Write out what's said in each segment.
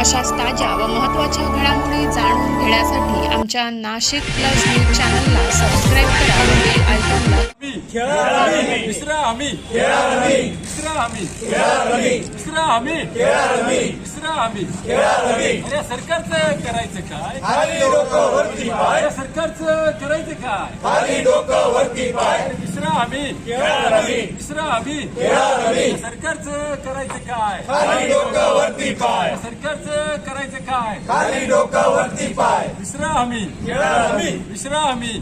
अशाच ताज्या व महत्त्वाच्या घडामोडी जाणून घेण्यासाठी आमच्या नाशिक प्लस न्यूज चॅनलला सबस्क्राईब करा व बेल आयकॉनला तिसरा आम्ही तिसरा आम्ही तिसरा आम्ही तिसरा आम्ही. अरे सरकारचं करायचं काय? अरे सरकारचं करायचं काय? अरे तिसरा आम्ही. तिसरा आम्ही. सरकारचं करायचं काय? सरकारचं काय तिसरा आम्ही. तिसरा आम्ही.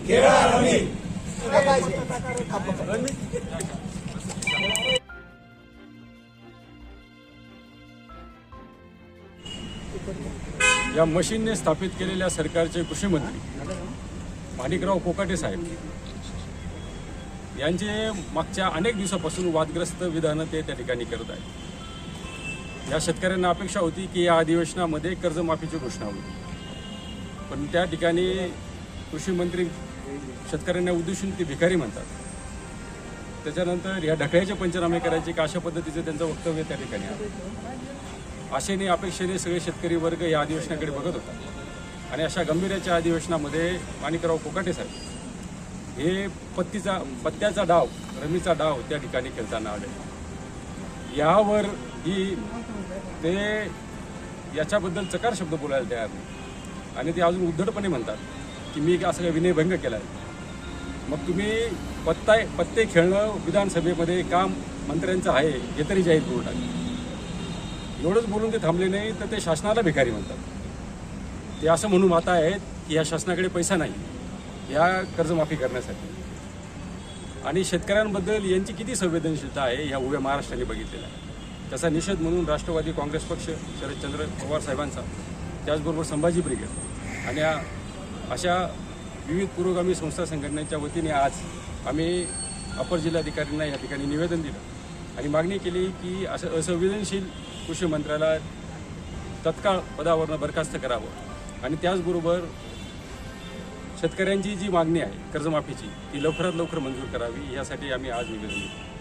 या मशीनने स्थापित केलेल्या सरकारचे कृषी मंत्री माणिकराव कोकाटे साहेब. यांचे मागच्या अनेक दिवसापासून वादग्रस्त विधानं ते त्या ठिकाणी करत आहेत. या शेतकऱ्यांना अपेक्षा होती की या अधिवेशनामध्ये कर्जमाफीची घोषणा होईल. पण त्या ठिकाणी कृषी मंत्री शेतकऱ्यांना उद्देशून ते भिकारी म्हणतात. त्याच्यानंतर या ढकळ्याचे पंचनामे करायचे का अशा पद्धतीचं त्यांचं वक्तव्य त्या ठिकाणी आहे. आशेने अपेक्षेने सगळे शेतकरी वर्ग या अधिवेशनाकडे बघत होता. आणि अशा गंभीराच्या अधिवेशनामध्ये माणिकराव कोकाटे साहेब हे पत्तीचा पत्त्याचा डाव रमीचा डाव त्या ठिकाणी खेळताना आले. यावर ही ते याच्याबद्दल चकार शब्द बोलायला तयार नाही. आणि ते अजून उद्धटपणे म्हणतात की मी असं काही विनयभंग केला आहे मग तुम्ही पत्ता पत्ते खेळणं विधानसभेमध्ये काम मंत्र्यांचं आहे हे तरी जाहीर करून टाकलं एवढंच बोलून ते थांबले नाही तर ते शासनाला भिकारी म्हणतात. ते असं म्हणून माता आहेत की या शासनाकडे पैसा नाही या कर्जमाफी करण्यासाठी. आणि शेतकऱ्यांबद्दल यांची किती संवेदनशीलता आहे ह्या उभ्या महाराष्ट्राने बघितलेला आहे त्याचा निषेध म्हणून राष्ट्रवादी काँग्रेस पक्ष शरदचंद्र पवार साहेबांचा त्याचबरोबर संभाजी ब्रिगेड आणि अशा विविध पुरोगामी संस्था संघटनेच्या वतीने आज आम्ही अपर जिल्हाधिकाऱ्यांना या ठिकाणी निवेदन दिलं आणि मागणी केली की असं असंवेदनशील कृषी मंत्र्याला तत्काळ पदावरनं बरखास्त करावं. आणि त्याचबरोबर शेतकऱ्यांची जी मागणी आहे कर्जमाफीची ती लवकरात लवकर मंजूर करावी यासाठी आम्ही आज निवेदन